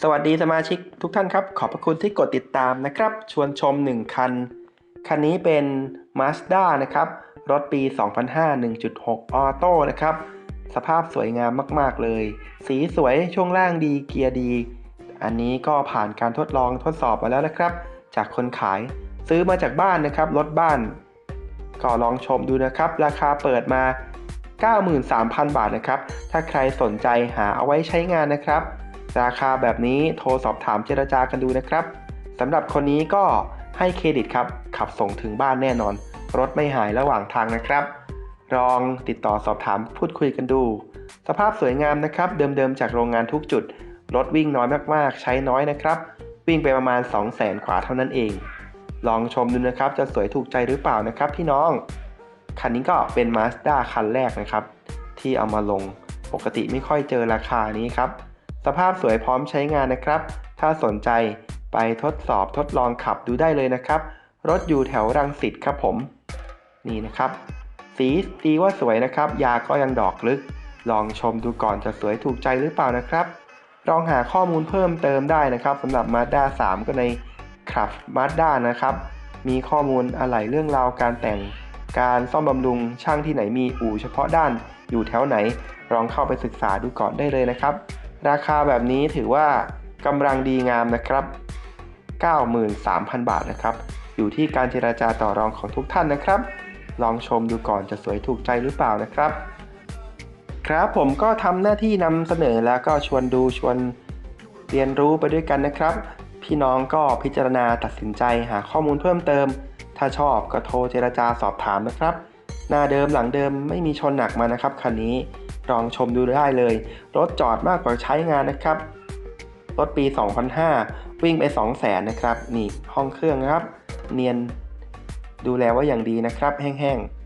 สวัสดีสมาชิกทุกท่านครับ ขอบพระคุณที่กดติดตามนะครับ ชวนชม 1 คัน คันนี้เป็น Mazda นะครับ รถปี 2005 1.6 ออโต้นะครับ สภาพสวยงามมาก ๆ เลย สีสวยช่วงล่างดีเกียร์ดี อันนี้ก็ผ่านการทดลองทดสอบมาแล้วนะครับ จากคนขายซื้อมาจากบ้านนะครับ รถบ้าน ก็ลองชมดูนะครับ ราคาเปิดมา 93,000 บาทนะครับ ถ้าใครสนใจหาเอาไว้ใช้งานนะครับ ราคาแบบนี้โทรสอบถามเจรจากันดูนะครับสำหรับคนนี้ก็ให้เครดิตครับ ขับส่งถึงบ้านแน่นอน รถไม่หายระหว่างทางนะครับ ลองติดต่อสอบถามพูดคุยกันดู สภาพสวยงามนะครับ เดิมๆจากโรงงานทุกจุด รถวิ่งน้อยมากๆ ใช้น้อยนะครับ วิ่งไปประมาณ 200,000ขวาเท่านั้นเอง ลองชมดูนะครับ จะสวยถูกใจหรือเปล่านะครับ พี่น้อง คันนี้ก็เป็น Mazda คันแรกนะครับ ที่เอามาลง ปกติไม่ค่อยเจอราคานี้ครับ สภาพสวยพร้อมใช้งานนะครับ ถ้าสนใจไปทดสอบทดลองขับดูได้เลยนะครับ รถอยู่แถวรังสิตครับผม นี่นะครับ สีดีว่าสวยนะครับ ยาก็ยังดอกลึก ลองชมดูก่อนจะสวยถูกใจหรือเปล่านะครับ ลองหาข้อมูลเพิ่มเติมได้นะครับสำหรับ Mazda 3 ก็ในขับ Mazda นะครับ มีข้อมูลอะไรเรื่องราวการแต่งการซ่อมบำรุงช่างที่ไหนมีอู่เฉพาะด้านอยู่แถวไหนลองเข้าไปศึกษาดูก่อนได้เลยนะครับ ราคาแบบนี้ถือว่ากำลังดีงามนะครับ 93,000 บาทนะครับ อยู่ที่การเจราจาต่อรองของทุกท่านนะครับ ลองชมดูก่อนจะสวยถูกใจหรือเปล่านะครับ ครับผมก็ทำหน้าที่นำเสนอแล้วก็ชวนดูชวนเรียนรู้ไปด้วยกันนะครับ พี่น้องก็พิจารณาตัดสินใจหาข้อมูลเพิ่มเติม ถ้าชอบก็โทรเจราจาสอบถามนะครับ หน้าเดิมหลังเดิมไม่มีชนหนักมานะครับคันนี้ ลองชมดูได้เลย รถจอดมากกว่าใช้งานนะครับ รถปี 2005 วิ่งไป 200,000นะครับ นี่ห้องเครื่องนะครับ เนียนดูแลว่าอย่างดีนะครับ แห้งๆ